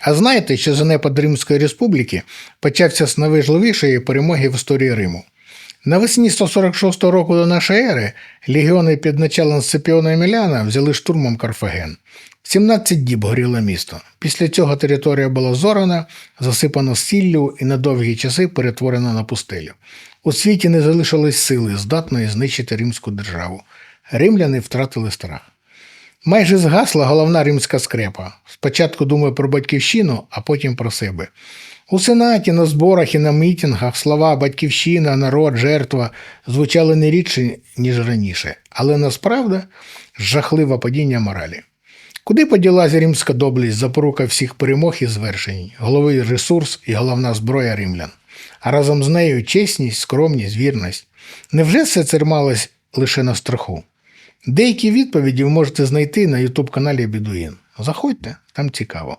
А знаєте, що занепад Римської республіки почався з найважливішої перемоги в історії Риму. Навесні 146 року до нашої ери легіони під началом Сципіона Еміляна взяли штурмом Карфаген. 17 діб горіло місто. Після цього територія була зорана, засипана сіллю і на довгі часи перетворена на пустелю. У світі не залишилось сили, здатної знищити римську державу. Римляни втратили страх. Майже згасла головна римська скрепа. Спочатку думає про батьківщину, а потім про себе. У сенаті, на зборах і на мітингах слова батьківщина, народ, жертва звучали не рідше, ніж раніше, але насправді жахливе падіння моралі. Куди поділася римська доблість, запорука всіх перемог і звершень, головний ресурс і головна зброя римлян, а разом з нею чесність, скромність, вірність. Невже все це трималось лише на страху? Деякі відповіді ви можете знайти на ютуб каналі Бідуїн. Заходьте, там цікаво.